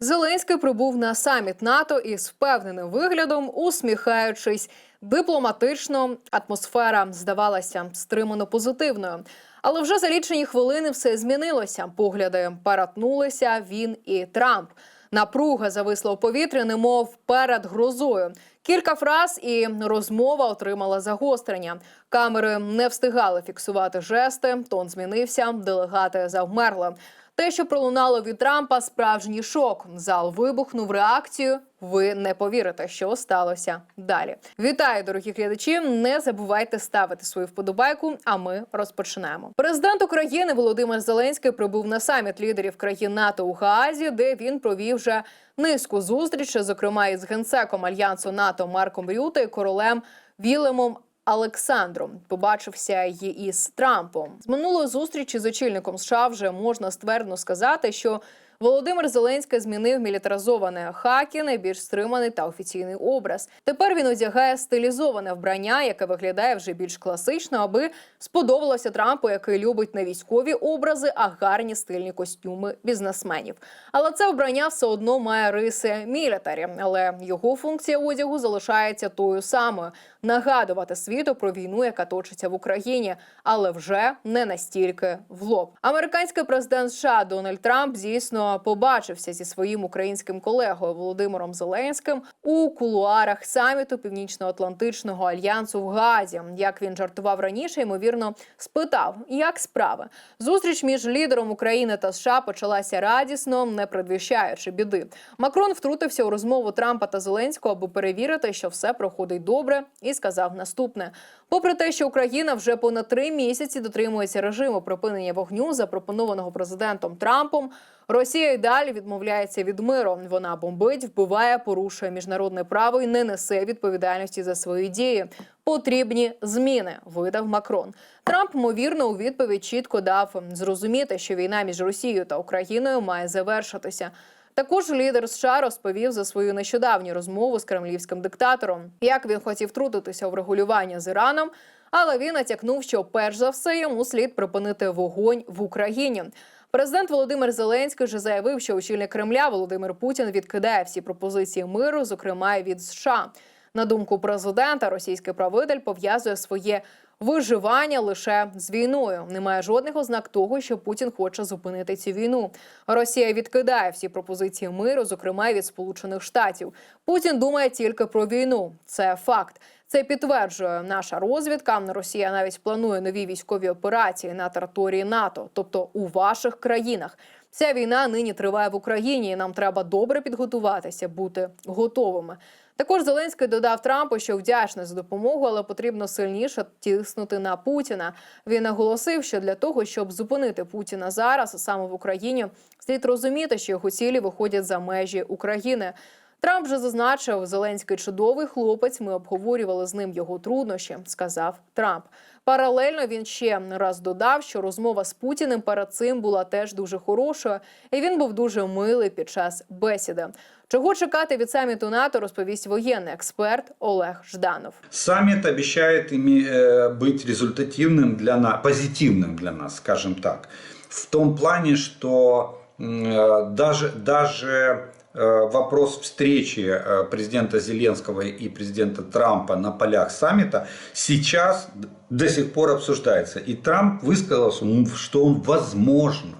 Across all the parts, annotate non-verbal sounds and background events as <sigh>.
Зеленський прибув на саміт НАТО із впевненим виглядом, усміхаючись. Дипломатично атмосфера здавалася стримано позитивною. Але вже за лічені хвилини все змінилося. Погляди перетнулися він і Трамп. Напруга зависла у повітрі, немов перед грозою. Кілька фраз і розмова отримала загострення. Камери не встигали фіксувати жести. Тон змінився. Делегати завмерли. Те, що пролунало від Трампа, справжній шок. Зал вибухнув реакцію. Ви не повірите, що сталося далі. Вітаю, дорогі глядачі! Не забувайте ставити свою вподобайку. А ми розпочинаємо. Президент України Володимир Зеленський прибув на саміт лідерів країн НАТО у Гаазі, де він провів вже низку зустрічей, зокрема із генсеком альянсу НАТО Марком Рюте і королем Вілемом Олександром побачився й із Трампом. З минулої зустрічі з очільником США вже можна ствердно сказати, що Володимир Зеленський змінив мілітаризоване хакі на більш стриманий та офіційний образ. Тепер він одягає стилізоване вбрання, яке виглядає вже більш класично, аби сподобалося Трампу, який любить не військові образи, а гарні стильні костюми бізнесменів. Але це вбрання все одно має риси мілітарі. Але його функція одягу залишається тою самою нагадувати світу про війну, яка точиться в Україні, але вже не настільки в лоб. Американський президент США Дональд Трамп дійсно побачився зі своїм українським колегою Володимиром Зеленським у кулуарах саміту Північно-Атлантичного альянсу в Газі. Як він жартував раніше, ймовірно, спитав, як справи. Зустріч між лідером України та США почалася радісно, не предвіщаючи біди. Макрон втрутився у розмову Трампа та Зеленського, аби перевірити, що все проходить добре, і сказав наступне: попри те, що Україна вже понад три місяці дотримується режиму припинення вогню, запропонованого президентом Трампом. Росія й далі відмовляється від миру. Вона бомбить, вбиває, порушує міжнародне право і не несе відповідальності за свої дії. Потрібні зміни, видав Макрон. Трамп, ймовірно, у відповідь чітко дав зрозуміти, що війна між Росією та Україною має завершитися. Також лідер США розповів за свою нещодавню розмову з кремлівським диктатором, як він хотів втрутитися в регулювання з Іраном. Але він натякнув, що перш за все йому слід припинити вогонь в Україні. Президент Володимир Зеленський вже заявив, що очільник Кремля Володимир Путін відкидає всі пропозиції миру, зокрема й від США. На думку президента, російський правитель пов'язує своє виживання лише з війною. Немає жодних ознак того, що Путін хоче зупинити цю війну. Росія відкидає всі пропозиції миру, зокрема від Сполучених Штатів. Путін думає тільки про війну. Це факт. Це підтверджує наша розвідка. Росія навіть планує нові військові операції на території НАТО, тобто у ваших країнах. Ця війна нині триває в Україні, і нам треба добре підготуватися, бути готовими. Також Зеленський додав Трампу, що вдячний за допомогу, але потрібно сильніше тиснути на Путіна. Він наголосив, що для того, щоб зупинити Путіна зараз, саме в Україні, слід розуміти, що його цілі виходять за межі України. Трамп вже зазначив, Зеленський чудовий хлопець. Ми обговорювали з ним його труднощі, сказав Трамп. Паралельно він ще раз додав, що розмова з Путіним перед цим була теж дуже хорошою, і він був дуже милий під час бесіди. Чого чекати від саміту НАТО, розповість воєнний експерт Олег Жданов. Саммит обещает ими, э, быть результативным для нас, позитивным для нас, скажем так. В том плане, что э, даже, даже э, вопрос встречи э, президента Зеленского и президента Трампа на полях саммита сейчас до сих пор обсуждается. И Трамп высказался, что он возможно,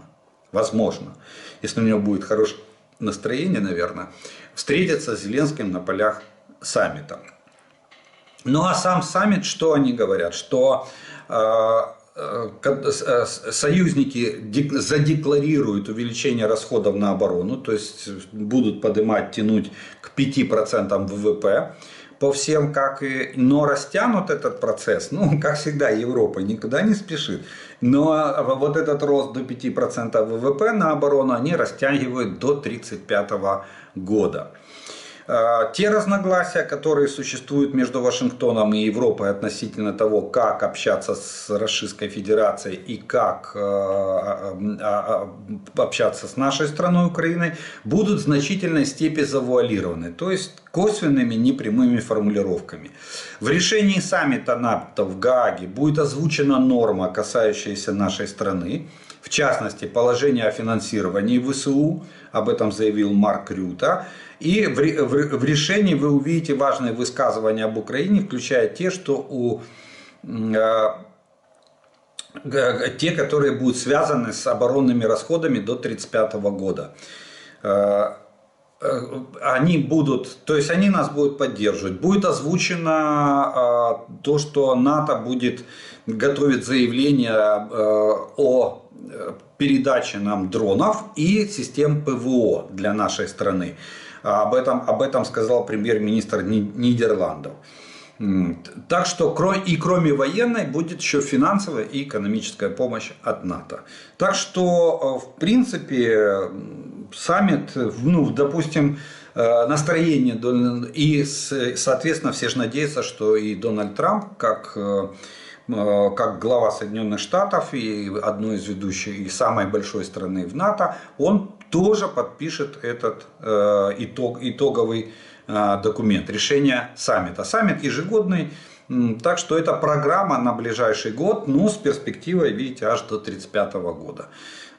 возможно, если у него будет хорошее настроение, наверное, встретиться с Зеленским на полях саммита. Ну а сам саммит, что они говорят? Что э, э, э, союзники задекларируют увеличение расходов на оборону, то есть будут поднимать, тянуть к 5% ВВП по всем, как и, но растянут этот процесс, ну, <laughs> как всегда, Европа никуда не спешит, но вот этот рост до 5% ВВП на оборону они растягивают до 1935 года. Те разногласия, которые существуют между Вашингтоном и Европой относительно того, как общаться с Российской Федерацией и как общаться с нашей страной Украиной, будут в значительной степени завуалированы, то есть косвенными непрямыми формулировками. В решении саммита НАТО в Гааге будет озвучена норма, касающаяся нашей страны, в частности, положение о финансировании ВСУ, об этом заявил Марк Рюта. И в, в в решении вы увидите важные высказывания об Украине, включая те, что у э, те, которые будут связаны с оборонными расходами до 1935 года. Э, э, Они будут, то есть они нас будут поддерживать. Будет озвучено э, то, что НАТО будет готовить заявление о передаче нам дронов и систем ПВО для нашей страны. Об этом, об этом сказал премьер-министр Ни- Нидерландов. Так что и кроме военной будет еще финансовая и экономическая помощь от НАТО. Так что, э, в принципе, саммит, ну, допустим, э, настроение и, соответственно, все же надеются, что и Дональд Трамп, как э, как глава Соединенных Штатов и одной из ведущих и самой большой страны в НАТО, он тоже подпишет этот э, итог, итоговый э, документ, решение саммита. Саммит ежегодный, так что это программа на ближайший год, но с перспективой, видите, аж до 1935 года.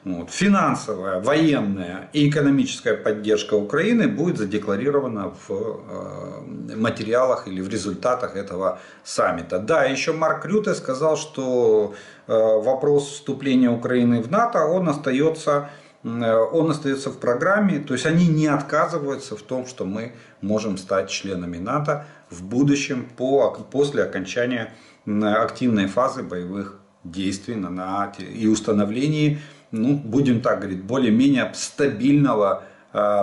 Вот. Финансовая, военная и экономическая поддержка Украины будет задекларирована в э, материалах или в результатах этого саммита. Да, еще Марк Рюте сказал, что э, вопрос вступления Украины в НАТО, он остается, э, он остается в программе, то есть они не отказываются в том, что мы можем стать членами НАТО в будущем по, после окончания активной фазы боевых действий на, на те- и установлении, ну, будем так говорить, более-менее стабильного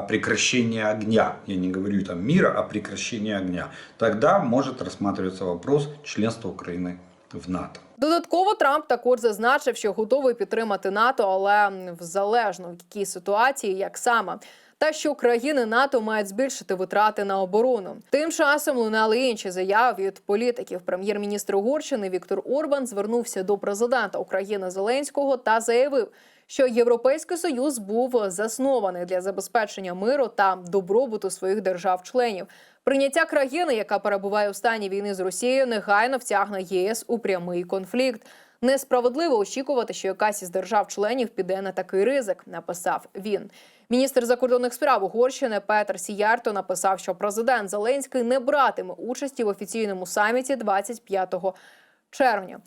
прекращения огня. Я не говорю там мира, а прекращения огня. Тогда может рассматриваться вопрос членства Украины в НАТО. Додатково Трамп також зазначив, що готовий підтримати НАТО, але залежно в якій ситуації, як саме. Та що країни НАТО мають збільшити витрати на оборону. Тим часом лунали інші заяви від політиків. Прем'єр-міністр Угорщини Віктор Орбан звернувся до президента України Зеленського та заявив, що Європейський союз був заснований для забезпечення миру та добробуту своїх держав-членів. Прийняття країни, яка перебуває у стані війни з Росією, негайно втягне єС у прямий конфлікт. Несправедливо очікувати, що якась із держав-членів піде на такий ризик, написав він. Міністр закордонних справ Угорщини Петер Сіярто написав, що президент Зеленський не братиме участі в офіційному саміті 25 червня.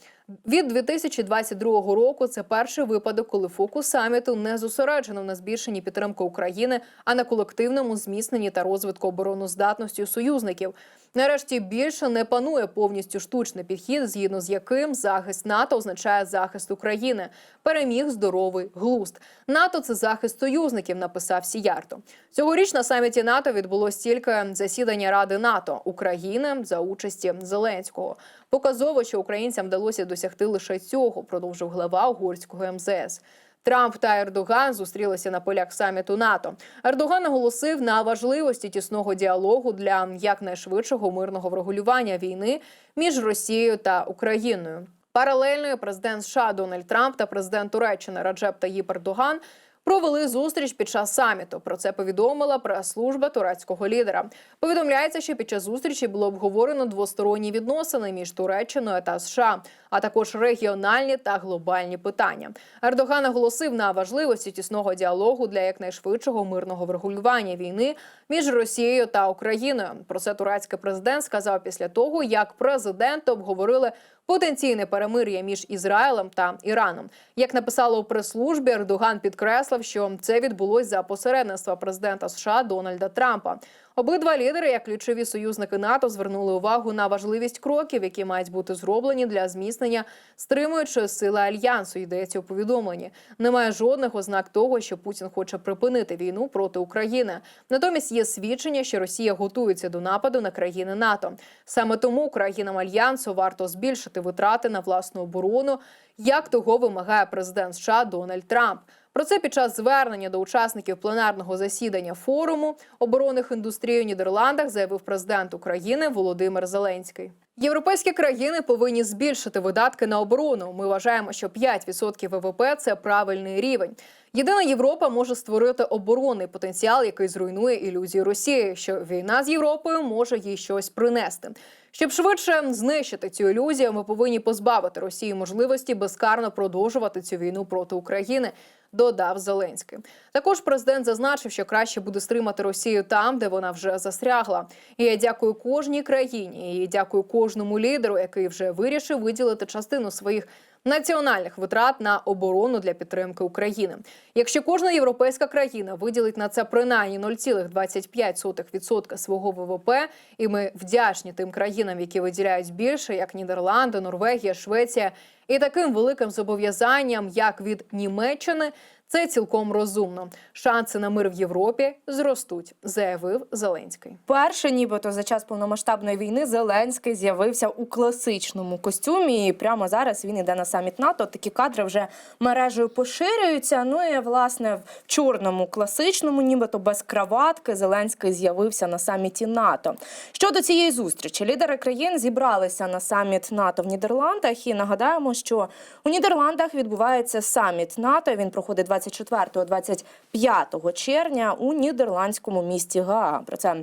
Від 2022 року це перший випадок, коли фокус саміту не зосереджено на збільшенні підтримки України, а на колективному зміцненні та розвитку обороноздатності союзників. Нарешті більше не панує повністю штучний підхід, згідно з яким захист НАТО означає захист України. Переміг здоровий глузд. НАТО це захист союзників, написав Сіярто. Цьогоріч на саміті НАТО відбулось тільки засідання Ради НАТО України за участі Зеленського. Показово, що українцям вдалося досягти лише цього, продовжив глава угорського МЗС. Трамп та Ердоган зустрілися на полях саміту НАТО. Ердоган наголосив на важливості тісного діалогу для якнайшвидшого мирного врегулювання війни між Росією та Україною. Паралельно президент США Дональд Трамп та президент Туреччини Раджеп Таїп Ердоган провели зустріч під час саміту. Про це повідомила прес-служба турецького лідера. Повідомляється, що під час зустрічі було обговорено двосторонні відносини між Туреччиною та США, а також регіональні та глобальні питання. Ердоган наголосив на важливості тісного діалогу для якнайшвидшого мирного врегулювання війни між Росією та Україною. Про це турецький президент сказав після того, як президенти обговорили потенційне перемир'я між Ізраїлем та Іраном. Як написало у прес-службі, Ердоган підкреслив, що це відбулось за посередництва президента США Дональда Трампа. Обидва лідери, як ключові союзники НАТО, звернули увагу на важливість кроків, які мають бути зроблені для зміцнення стримуючої сили альянсу. Йдеться у повідомленні. Немає жодних ознак того, що Путін хоче припинити війну проти України. Натомість є свідчення, що Росія готується до нападу на країни НАТО. Саме тому країнам альянсу варто збільшити витрати на власну оборону, як того вимагає президент США Дональд Трамп. Про це під час звернення до учасників пленарного засідання форуму оборонних індустрій у Нідерландах заявив президент України Володимир Зеленський. Європейські країни повинні збільшити видатки на оборону. Ми вважаємо, що 5% ВВП – це правильний рівень. Єдина Європа може створити оборонний потенціал, який зруйнує ілюзію Росії, що війна з Європою може їй щось принести. Щоб швидше знищити цю ілюзію, ми повинні позбавити Росії можливості безкарно продовжувати цю війну проти України. Додав Зеленський. Також президент зазначив, що краще буде стримати Росію там, де вона вже застрягла. І я дякую кожній країні. І дякую кожному лідеру, який вже вирішив виділити частину своїх національних витрат на оборону для підтримки України. Якщо кожна європейська країна виділить на це принаймні 0,25% свого ВВП, і ми вдячні тим країнам, які виділяють більше, як Нідерланди, Норвегія, Швеція, і таким великим зобов'язанням, як від Німеччини, це цілком розумно. Шанси на мир в Європі зростуть, заявив Зеленський. Перше, нібито за час повномасштабної війни Зеленський з'явився у класичному костюмі. І прямо зараз він іде на саміт НАТО. Такі кадри вже мережею поширюються. Ну і власне в чорному класичному, нібито без краватки, Зеленський з'явився на саміті НАТО. Щодо цієї зустрічі, лідери країн зібралися на саміт НАТО в Нідерландах. І нагадаємо, що у Нідерландах відбувається саміт НАТО. Він проходить 24-25 червня у нідерландському місті Гаага. Про це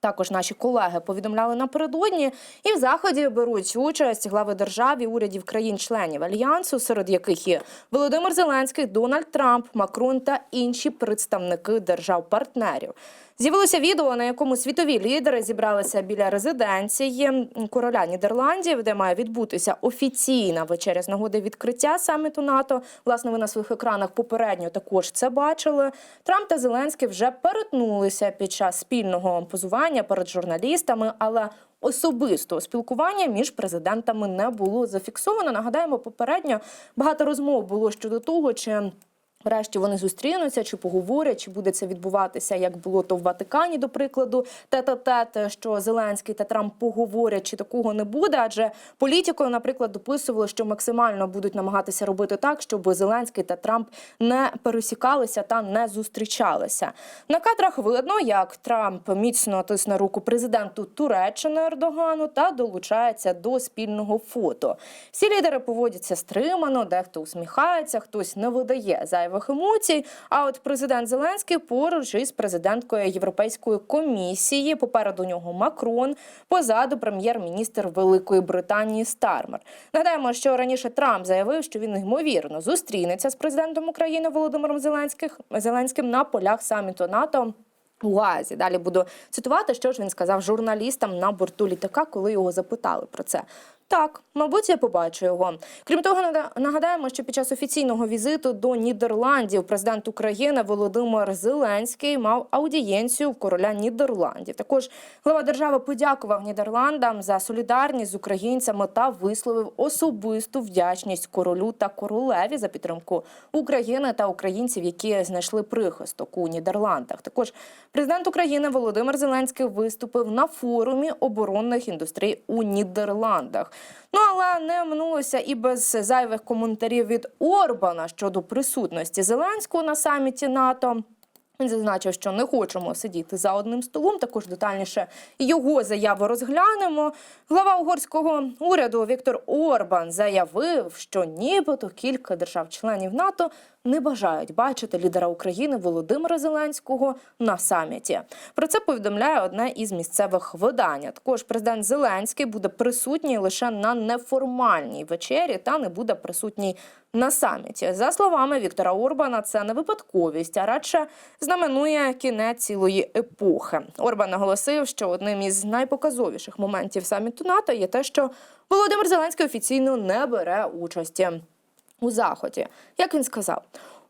також наші колеги повідомляли напередодні, і в заході беруть участь глави держав і урядів країн-членів альянсу, серед яких є Володимир Зеленський, Дональд Трамп, Макрон та інші представники держав-партнерів. З'явилося відео, на якому світові лідери зібралися біля резиденції короля Нідерландів, де має відбутися офіційна вечеря з нагоди відкриття саміту НАТО. Власне, ви на своїх екранах попередньо також це бачили. Трамп та Зеленський вже перетнулися під час спільного позування перед журналістами, але Особистого спілкування між президентами не було зафіксовано. Нагадаємо, попередньо багато розмов було щодо того, чи Врешті вони зустрінуться, чи поговорять, чи буде це відбуватися, як було то в Ватикані, до прикладу, тет-а-тет, що Зеленський та Трамп поговорять, чи такого не буде. Адже політикою, наприклад, дописували, що максимально будуть намагатися робити так, щоб Зеленський та Трамп не пересікалися та не зустрічалися. На кадрах видно, як Трамп міцно тисне руку президенту Туреччини Ердогану та долучається до спільного фото. Всі лідери поводяться стримано, дехто усміхається, хтось не видає зайвих емоцій. А от президент Зеленський поруч із президенткою Європейської комісії. Попереду нього Макрон, позаду прем'єр-міністр Великої Британії Стармер. Нагадаємо, що раніше Трамп заявив, що він ймовірно зустрінеться з президентом України Володимиром Зеленських Зеленським на полях саміту НАТО. У Гаазі. Далі буду цитувати, що ж він сказав журналістам на борту літака, коли його запитали про це. Так, мабуть, я побачу його. Крім того, нагадаємо, що під час офіційного візиту до Нідерландів президент України Володимир Зеленський мав аудієнцію в короля Нідерландів. Також глава держави подякував Нідерландам за солідарність з українцями та висловив особисту вдячність королю та королеві за підтримку України та українців, які знайшли прихисток у Нідерландах. Також президент України Володимир Зеленський виступив на форумі оборонних індустрій у Нідерландах. Ну але не минулося і без зайвих коментарів від Орбана щодо присутності Зеленського на саміті НАТО. Він зазначив, що не хочемо сидіти за одним столом. Також детальніше його заяву розглянемо. Глава угорського уряду Віктор Орбан заявив, що нібито кілька держав-членів НАТО не бажають бачити лідера України Володимира Зеленського на саміті. Про це повідомляє одне із місцевих видань. Також президент Зеленський буде присутній лише на неформальній вечері та не буде присутній на саміті. За словами Віктора Орбана, це не випадковість, а радше знаменує кінець цілої епохи. Орбан наголосив, що одним із найпоказовіших моментів саміту НАТО є те, що Володимир Зеленський офіційно не бере участі у заході. Як він сказав,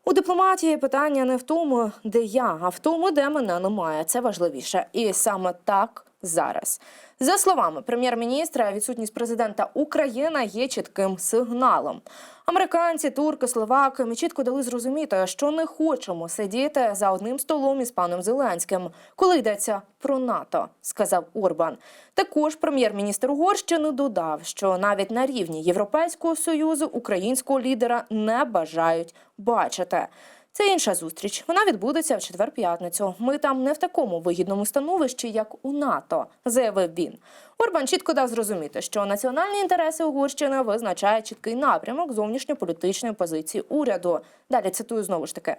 у дипломатії питання не в тому, де я, а в тому, де мене немає. Це важливіше. І саме так зараз. За словами прем'єр-міністра, відсутність президента України є чітким сигналом. Американці, турки, словаки ми чітко дали зрозуміти, що не хочемо сидіти за одним столом із паном Зеленським, коли йдеться про НАТО, сказав Орбан. Також прем'єр-міністр Угорщини додав, що навіть на рівні Європейського союзу українського лідера не бажають бачити. Це інша зустріч. Вона відбудеться в четвер-п'ятницю. Ми там не в такому вигідному становищі, як у НАТО, заявив він. Орбан чітко дав зрозуміти, що національні інтереси Угорщини визначає чіткий напрямок зовнішньополітичної позиції уряду. Далі цитую знову ж таки.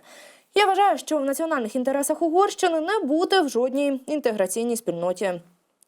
Я вважаю, що в національних інтересах Угорщини не бути в жодній інтеграційній спільноті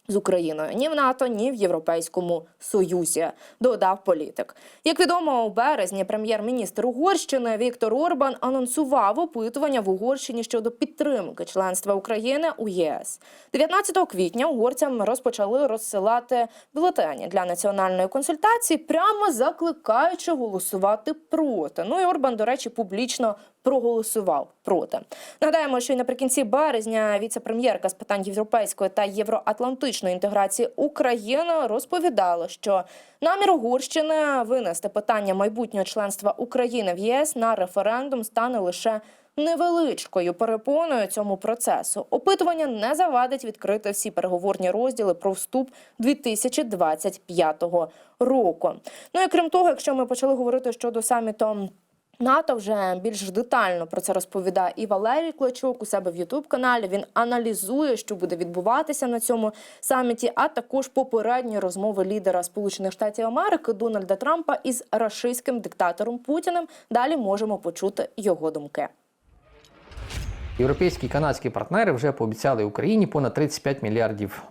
з Україною ні в НАТО, ні в Європейському Союзі, додав політик. Як відомо, у березні прем'єр-міністр Угорщини Віктор Орбан анонсував опитування в Угорщині щодо підтримки членства України у ЄС. 19 квітня угорцям розпочали розсилати бюлетені для національної консультації, прямо закликаючи голосувати проти. Ну і Орбан, до речі, публічно проголосував проти. Нагадаємо, що й наприкінці березня віце-прем'єрка з питань європейської та євроатлантичної інтеграції України розповідала, що намір Угорщини винести питання майбутнього членства України в ЄС на референдум стане лише невеличкою перепоною цьому процесу. Опитування не завадить відкрити всі переговорні розділи про вступ 2025 року. Ну і крім того, якщо ми почали говорити щодо саміту. НАТО вже більш детально про це розповідає і Валерій Клочук у себе в Ютуб каналі. Він аналізує, що буде відбуватися на цьому саміті, а також попередні розмови лідера Сполучених Штатів Америки Дональда Трампа із рашистським диктатором Путіним. Далі можемо почути його думки. Європейські і канадські партнери вже пообіцяли Україні понад 35 мільярдів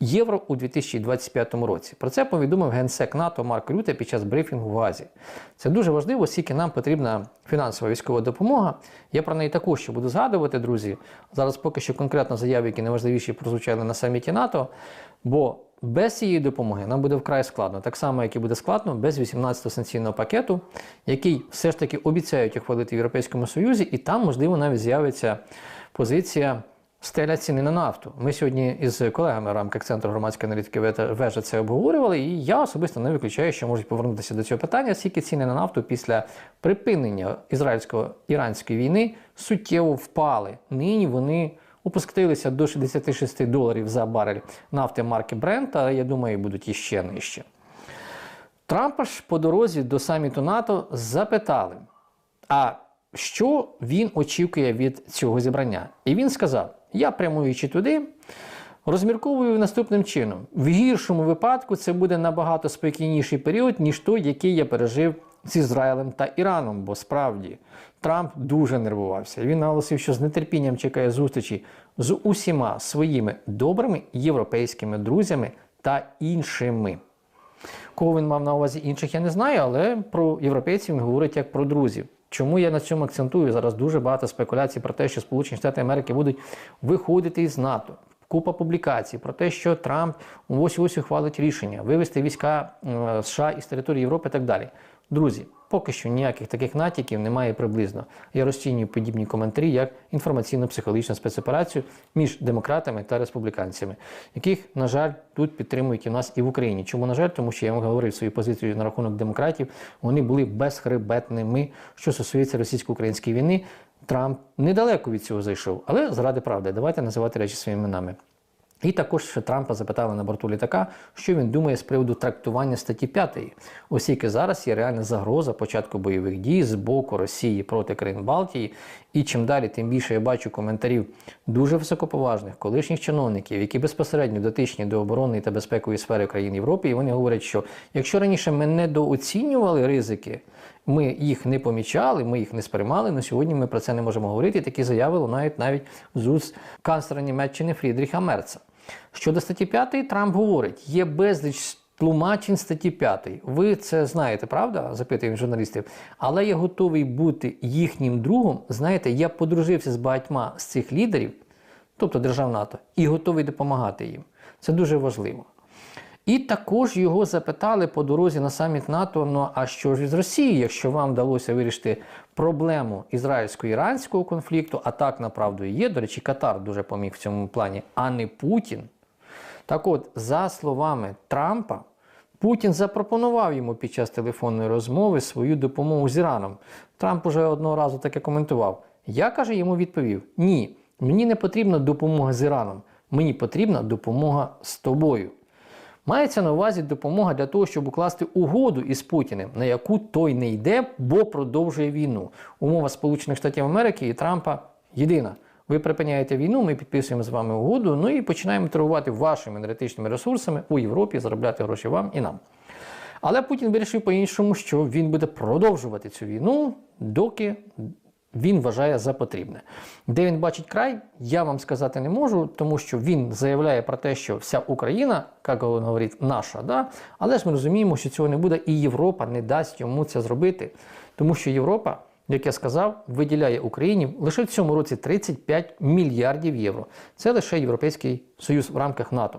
євро у 2025 році. Про це повідомив генсек НАТО Марк Рюте під час брифінгу в Азії. Це дуже важливо, оскільки нам потрібна фінансова військова допомога. Я про неї також ще буду згадувати, друзі. Зараз поки що конкретно заяви, які найважливіші прозвучали на саміті НАТО. Бо без цієї допомоги нам буде вкрай складно, так само, як і буде складно без 18-го санкційного пакету, який все ж таки обіцяють ухвалити в Європейському Союзі, і там, можливо, навіть з'явиться позиція стеля ціни на нафту. Ми сьогодні із колегами в рамках Центру громадської аналітики «Вежа- це обговорювали, і я особисто не виключаю, що можуть повернутися до цього питання, оскільки ціни на нафту після припинення ізраїльсько-іранської війни суттєво впали. Нині вони опустилися до 66 доларів за барель нафти марки Brent, а я думаю, будуть іще нижче. Трампа ж по дорозі до саміту НАТО запитали, а що він очікує від цього зібрання? І він сказав: я прямуючи туди, розмірковую наступним чином: в гіршому випадку це буде набагато спокійніший період, ніж той, який я пережив з Ізраїлем та Іраном. Бо справді Трамп дуже нервувався. Він наголосив, що з нетерпінням чекає зустрічі з усіма своїми добрими європейськими друзями та іншими. Кого він мав на увазі інших, я не знаю, але про європейців він говорить як про друзів. Чому я на цьому акцентую? Зараз дуже багато спекуляцій про те, що Сполучені Штати Америки будуть виходити із НАТО. Купа публікацій про те, що Трамп ось ось ухвалить рішення вивести війська е, США із території Європи і так далі. Друзі, поки що ніяких таких натяків немає приблизно. Я розцінюю подібні коментарі як інформаційно-психологічну спецоперацію між демократами та республіканцями, яких, на жаль, тут підтримують і в нас і в Україні. Чому на жаль? Тому що я вам говорив свою позицію на рахунок демократів. Вони були безхребетними. Що стосується російсько-української війни, Трамп недалеко від цього зайшов, але заради правди, давайте називати речі своїми іменами. І також Трампа запитали на борту літака, що він думає з приводу трактування статті 5, оскільки зараз є реальна загроза початку бойових дій з боку Росії проти країн Балтії. І чим далі, тим більше я бачу коментарів дуже високоповажних колишніх чиновників, які безпосередньо дотичні до оборонної та безпекової сфери країн Європи. І вони говорять, що якщо раніше ми недооцінювали ризики, ми їх не помічали, ми їх не сприймали. На сьогодні ми про це не можемо говорити. Такі заяви лунають навіть з уст канцлера Німеччини Фрідріха Мерца. Щодо статті 5, Трамп говорить, є безліч тлумачень статті 5. Ви це знаєте, правда? запитує він журналістів. Але я готовий бути їхнім другом. Знаєте, я подружився з багатьма з цих лідерів, тобто держав НАТО, і готовий допомагати їм. Це дуже важливо. І також його запитали по дорозі на саміт НАТО: ну а що ж із Росії, якщо вам вдалося вирішити проблему ізраїльсько-іранського конфлікту, а так направду і є. До речі, Катар дуже поміг в цьому плані, а не Путін. Так от, за словами Трампа, Путін запропонував йому під час телефонної розмови свою допомогу з Іраном. Трамп уже одного разу таке коментував. Я каже, йому відповів: ні, мені не потрібна допомога з Іраном, мені потрібна допомога з тобою. Мається на увазі допомога для того, щоб укласти угоду із Путіним, на яку той не йде, бо продовжує війну. Умова Сполучених Штатів Америки і Трампа єдина. Ви припиняєте війну, ми підписуємо з вами угоду, ну і починаємо торгувати вашими енергетичними ресурсами у Європі, заробляти гроші вам і нам. Але Путін вирішив по-іншому, що він буде продовжувати цю війну, доки він вважає за потрібне. Де він бачить край, я вам сказати не можу, тому що він заявляє про те, що вся Україна, як він говорить, наша. Да? Але ж ми розуміємо, що цього не буде, і Європа не дасть йому це зробити. Тому що Європа, як я сказав, виділяє Україні лише в цьому році 35 мільярдів євро. Це лише Європейський Союз в рамках НАТО.